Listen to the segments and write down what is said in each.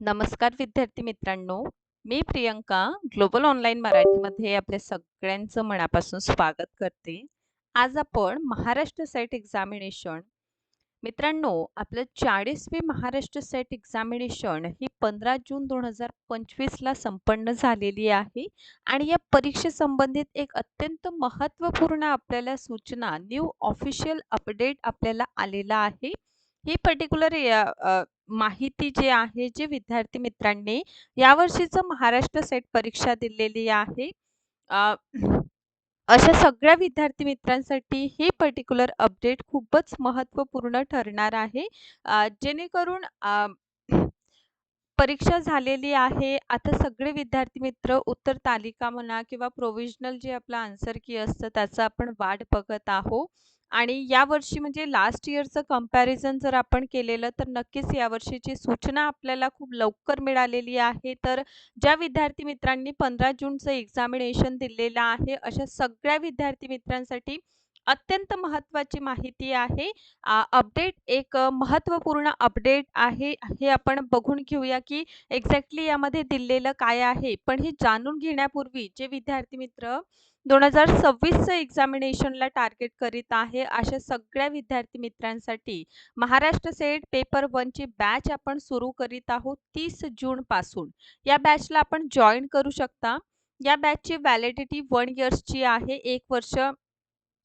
नमस्कार विद्यार्थी मित्रांनो मी प्रियंका ग्लोबल ऑनलाईन मराठीमध्ये आपल्या सगळ्यांचं मनापासून स्वागत करते. आज आपण महाराष्ट्र सेट एक्झामिनेशन. मित्रांनो आपलं चाळीसवी महाराष्ट्र सेट एक्झामिनेशन ही पंधरा जून दोन हजार पंचवीसला संपन्न झालेली आहे आणि या परीक्षेसंबंधित एक अत्यंत महत्त्वपूर्ण आपल्याला सूचना न्यू ऑफिशियल अपडेट आपल्याला आलेला आहे. ही पर्टिक्युलर माहिती जी आहे जे विद्यार्थी मित्रांनी यावर्षीचं महाराष्ट्र सेट परीक्षा दिलेली आहे. अशा सगळ्या विद्यार्थी मित्रांसाठी हे पर्टिक्युलर अपडेट खूपच महत्त्वपूर्ण ठरणार आहे. जेणेकरून परीक्षा झालेली आहे. आता सगळे विद्यार्थी मित्र उत्तर तालिका म्हणा किंवा प्रोविजनल जे आपलं आन्सर की असतं त्याचं आपण वाट बघत आहोत. आणि यावर्षी म्हणजे लास्ट इयरचं कंपॅरिझन जर आपण केलेलं तर नक्कीच यावर्षीची सूचना आपल्याला खूप लवकर मिळालेली आहे. तर ज्या विद्यार्थी मित्रांनी पंधरा जूनचं एक्झामिनेशन दिलेलं आहे अशा सगळ्या विद्यार्थी मित्रांसाठी अत्यंत महत्त्वाची माहिती आहे. अपडेट एक महत्त्वपूर्ण अपडेट आहे. हे आपण बघून घेऊया की एक्झॅक्टली यामध्ये दिलेलं काय आहे. पण हे जाणून घेण्यापूर्वी जे विद्यार्थी मित्र दोन हजार सव्वीसचं एक्झामिनेशनला टार्गेट करीत आहे अशा सगळ्या विद्यार्थी मित्रांसाठी महाराष्ट्र सेट पेपर वनची बॅच आपण सुरू करीत आहोत तीस जूनपासून. या बॅचला आपण जॉईन करू शकता. या बॅचची व्हॅलिडिटी वन इयर्सची आहे. एक वर्ष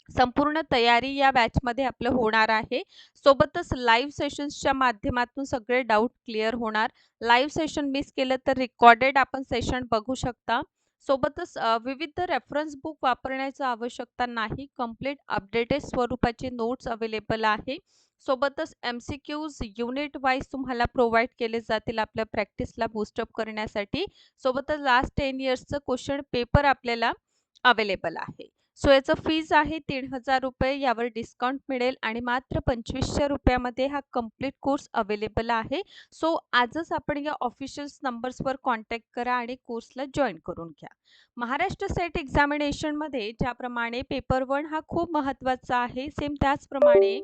संपूर्ण तयारी या बॅचमध्ये आपलं होणार आहे. सोबतच लाईव्ह सेशन्सच्या माध्यमातून सगळे डाऊट क्लिअर होणार. लाईव्ह सेशन मिस केलं तर रेकॉर्डेड आपण सेशन बघू शकता. सोबतच विविध रेफरन्स बुक वापरण्याची आवश्यकता नाही. कंप्लीट अपडेटेड स्वरूपाचे नोट्स अवेलेबल आहे. सोबतच M C Qs unit wise तुम्हाला प्रोव्हाइड केले जातील आपल्या प्रॅक्टिसला बूस्टअप करण्यासाठी. सोबतच लास्ट टेन इयर्सचं क्वेश्चन पेपर आपल्याला अवेलेबल आहे. सो याचं फीज आहे तीन हजार रुपये यावर डिस्काउंट मिळेल आणि मात्र पंचवीसशे रुपयामध्ये हा कंप्लीट कोर्स अवेलेबल आहे. सो आजच आपण या ऑफिशियल्स नंबर्सवर कॉन्टॅक्ट करा आणि कोर्सला जॉईन करून घ्या. महाराष्ट्र सेट एक्झामिनेशनमध्ये ज्याप्रमाणे पेपर वन हा खूप महत्त्वाचा आहे सेम त्याचप्रमाणे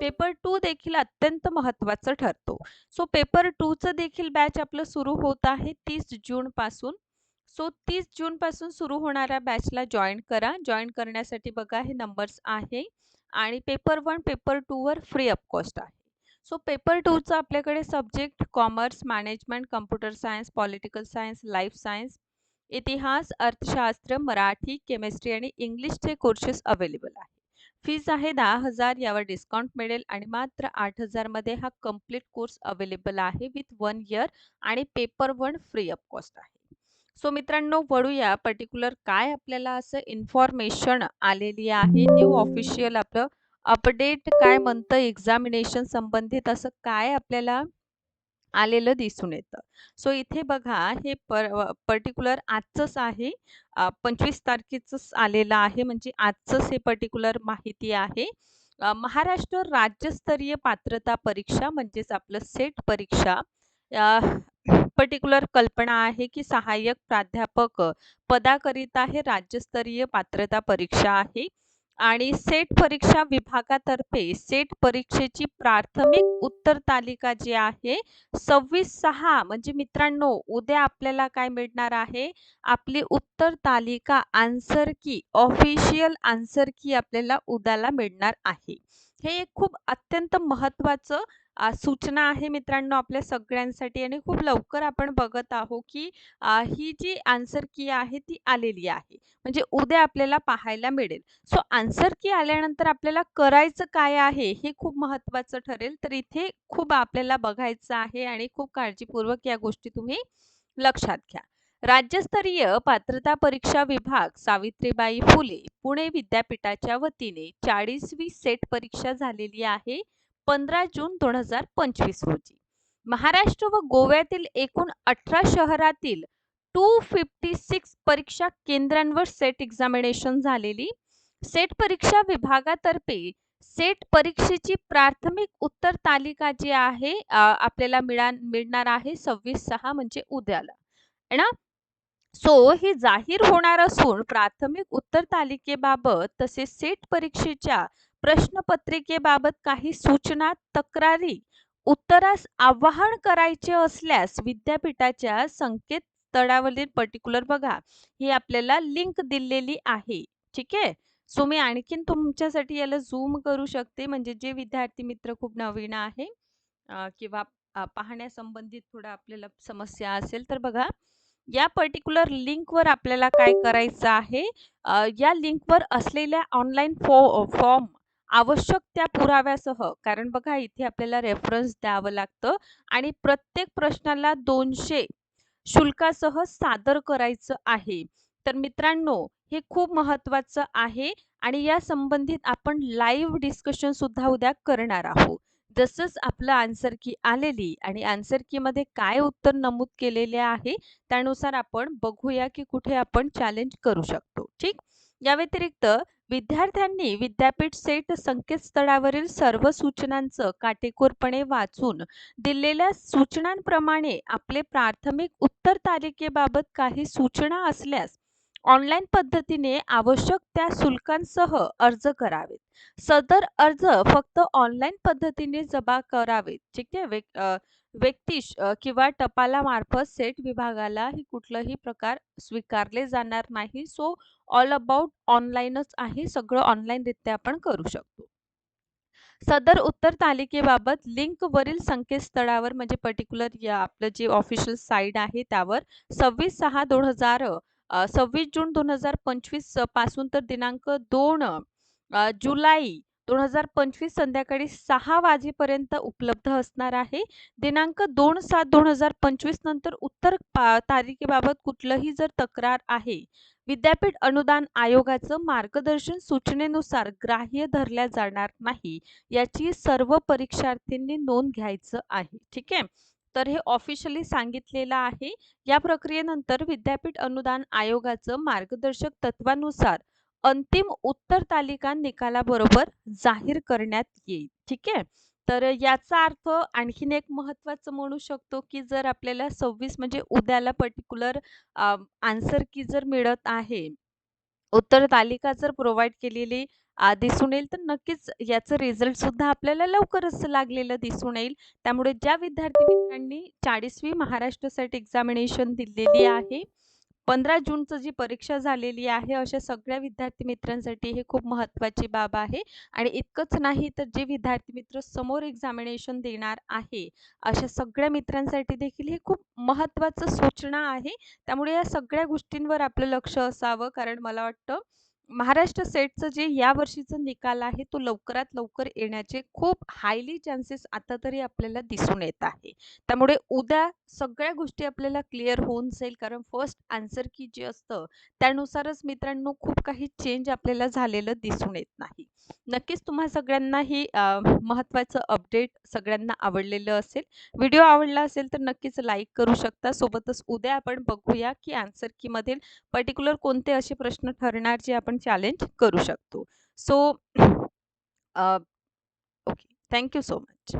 पेपर टू देखील अत्यंत महत्त्वाचं ठरतो. सो पेपर टूचं देखील बॅच आपलं सुरू होत आहे तीस जूनपासून सो तीस जूनपासून सुरू होणाऱ्या बॅचला जॉईन करा. जॉईन करण्यासाठी बघा हे नंबर्स आहे आणि पेपर वन पेपर टूवर फ्री ऑफ कॉस्ट आहे. सो पेपर टूचं आपल्याकडे subject commerce management computer science political science life science इतिहास अर्थशास्त्र मराठी केमिस्ट्री आणि इंग्लिशचे कोर्सेस अवेलेबल आहे. फीज आहे दहा हजार यावर डिस्काउंट मिळेल आणि मात्र आठ हजारमध्ये हा कंप्लीट कोर्स अवेलेबल आहे विथ वन इयर आणि paper one free of cost आहे. सो मित्रांनो वळूया पर्टिक्युलर काय आपल्याला असं इन्फॉर्मेशन आलेली आहे न्यू ऑफिशियल आपलं अपडेट काय म्हणतं एक्झामिनेशन संबंधित असं काय आपल्याला आलेलं दिसून येतं. सो इथे बघा हे पर पर्टिक्युलर आजचंच आहे पंचवीस तारखेचंच आलेलं आहे म्हणजे आजचंच हे पर्टिक्युलर माहिती आहे. महाराष्ट्र राज्यस्तरीय पात्रता परीक्षा म्हणजेच आपलं सेट परीक्षा पर्टिक्युलर कल्पना आहे की सहाय्यक प्राध्यापक पदाकरिता हे राज्यस्तरीय पात्रता परीक्षा आहे. आणि सेट परीक्षा विभागातर्फे सेट परीक्षेची प्राथमिक उत्तर तालिका जी आहे सव्वीस सहा म्हणजे मित्रांनो उद्या आपल्याला काय मिळणार आहे? आपली उत्तर तालिका आन्सर की ऑफिशियल आन्सर की आपल्याला उद्याला मिळणार आहे. हे एक खूप अत्यंत महत्त्वाचं सूचना आहे मित्रांनो आपल्या सगळ्यांसाठी आणि खूप लवकर आपण बघत आहो की ही जी आन्सर की आहे ती आलेली आहे. म्हणजे उद्या आपल्याला पाहायला मिळेल. सो आन्सर की आल्यानंतर आपल्याला करायचं काय आहे हे खूप महत्त्वाचं ठरेल. तर इथे खूप आपल्याला बघायचं आहे आणि खूप काळजीपूर्वक या गोष्टी तुम्ही लक्षात घ्या. राज्यस्तरीय पात्रता परीक्षा विभाग सावित्रीबाई फुले पुणे विद्यापीठाच्या वतीने चाळीसवी सेट परीक्षा झालेली आहे. पंधरा जून दोन हजार पंचवीस रोजी. महाराष्ट्र व गोव्यातील एकूण अठरा शहरातील टू फिफ्टी सिक्स परीक्षा केंद्रांवर सेट एक्झामिनेशन झालेली. सेट परीक्षा विभागातर्फे सेट परीक्षेची प्राथमिक उत्तर तालिका जी आहे आपल्याला मिळा मिळणार आहे सव्वीस सहा म्हणजे उद्याला. ना? सो ही जाहीर होणार असून प्राथमिक उत्तर तालिकेबाबत तसेच सेट परीक्षेच्या प्रश्नपत्रिकेबाबत काही सूचना तक्रारी उत्तरास आवाहन करायचे असल्यास विद्यापीठाच्या संकेतस्थळावरील पर्टिक्युलर बघा, ही आपल्याला लिंक दिलेली आहे. ठीक आहे. सो मी आणखीन तुमच्यासाठी याला झूम करू शकते म्हणजे जे विद्यार्थी मित्र खूप नवीन आहे किंवा पाहण्यासंबंधित थोडं आपल्याला समस्या असेल तर बघा, या पर्टिक्युलर लिंकवर आपल्याला काय करायचं आहे या लिंकवर असलेल्या ऑनलाईन फॉ फॉर्म आवश्यक त्या पुराव्यासह कारण बघा इथे आपल्याला रेफरन्स द्यावं लागतं आणि प्रत्येक प्रश्नाला दोनशे शुल्कासह सादर करायचं आहे. तर मित्रांनो, हे खूप महत्त्वाचं आहे आणि या संबंधित आपण लाईव्ह डिस्कशन सुद्धा उद्या करणार आहोत. जसंच आपलं आन्सर की आलेली आणि आन्सर कीमध्ये काय उत्तर नमूद केलेले आहे, त्यानुसार आपण बघूया की कुठे आपण चॅलेंज करू शकतो. ठीक? या व्यतिरिक्त विद्यार्थ्यांनी विद्यापीठ सेट संकेतस्थळावरील सर्व सूचनांचं काटेकोरपणे वाचून दिलेल्या सूचनांप्रमाणे आपले प्राथमिक उत्तर तालिकेबाबत काही सूचना असल्यास ऑनलाईन पद्धतीने आवश्यक त्या शुल्कांसह अर्ज करावेत. सदर अर्ज फक्त ऑनलाईन पद्धतीने जमा करावेत. ठीक आहे. व्यक्तिश किंवा किंवा टपालामार्फत सेट विभागाला ही कुठलाही प्रकार स्वीकारले जाणार नाही. सो ऑल अबाउट ऑनलाईनच आहे. सगळं ऑनलाईनरित्या आपण करू शकतो. सदर उत्तर तालिकेबाबत लिंकवरील संकेतस्थळावर म्हणजे पर्टिक्युलर या आपलं जे ऑफिशियल साईट आहे त्यावर सव्वीस सहा दोन हजार सव्वीस जून 2025 पासून तर दिनांक दोन 2 दोन हजार पंचवीस संध्याकाळी सहा वाजेपर्यंत उपलब्ध असणार आहे. दिनांक 2/7/2025 नंतर उत्तर पा तारखेबाबत कुठलंही जर तक्रार आहे, विद्यापीठ अनुदान आयोगाचं मार्गदर्शन सूचनेनुसार ग्राह्य धरल्या जाणार नाही, याची सर्व परीक्षार्थींनी नोंद घ्यायचं आहे. ठीक आहे. तर हे ऑफिशियली सांगितलेलं आहे. या प्रक्रियेनंतर विद्यापीठ अनुदान आयोगाचं मार्गदर्शक तत्वानुसार अंतिम उत्तर तालिका निकालाबरोबर जाहीर करण्यात येईल. ठीक आहे. तर याचा अर्थ आणखीन एक महत्त्वाचं म्हणू शकतो, की जर आपल्याला 26 म्हणजे उद्याला पर्टिक्युलर आन्सर की जर मिळत आहे, उत्तर तालिका जर प्रोव्हाइड केलेली दिसून येईल, तर नक्कीच याचं रिझल्ट सुद्धा आपल्याला लवकरच लागलेलं दिसून येईल. त्यामुळे ज्या विद्यार्थी मित्रांनी 40वी महाराष्ट्र सेट एक्झामिनेशन दिलेली आहे, 15 जूनचं जी परीक्षा झालेली आहे, अशा सगळ्या विद्यार्थी मित्रांसाठी हे खूप महत्त्वाची बाब आहे आणि इतकंच नाही तर जे विद्यार्थी मित्र समोर एक्झामिनेशन देणार आहे, अशा सगळ्या मित्रांसाठी देखील हे खूप महत्त्वाचं सूचना आहे. त्यामुळे या सगळ्या गोष्टींवर आपलं लक्ष असावं कारण मला वाटतं महाराष्ट्र सेटचं जे या वर्षीचा निकाल आहे, तो लवकरात लवकर येण्याचे खूप हायली चान्सेस आता तरी आपल्याला दिसून येत आहे. त्यामुळे उद्या सगळ्या गोष्टी आपल्याला क्लिअर होऊन जाईल कारण फर्स्ट आन्सर की जे असतं, त्यानुसारच मित्रांनो खूप काही चेंज आपल्याला झालेलं दिसून येत नाही. नक्कीच तुम्हा सगळ्यांना ही महत्त्वाचं अपडेट सगळ्यांना आवडलेलं असेल. व्हिडिओ आवडला असेल तर नक्कीच लाईक करू शकता. सोबतच उद्या आपण बघूया की आन्सर कीमधील पर्टिक्युलर कोणते असे प्रश्न ठरणार जे आपण चॅलेंज करू शकतो. So okay. Thank you so much.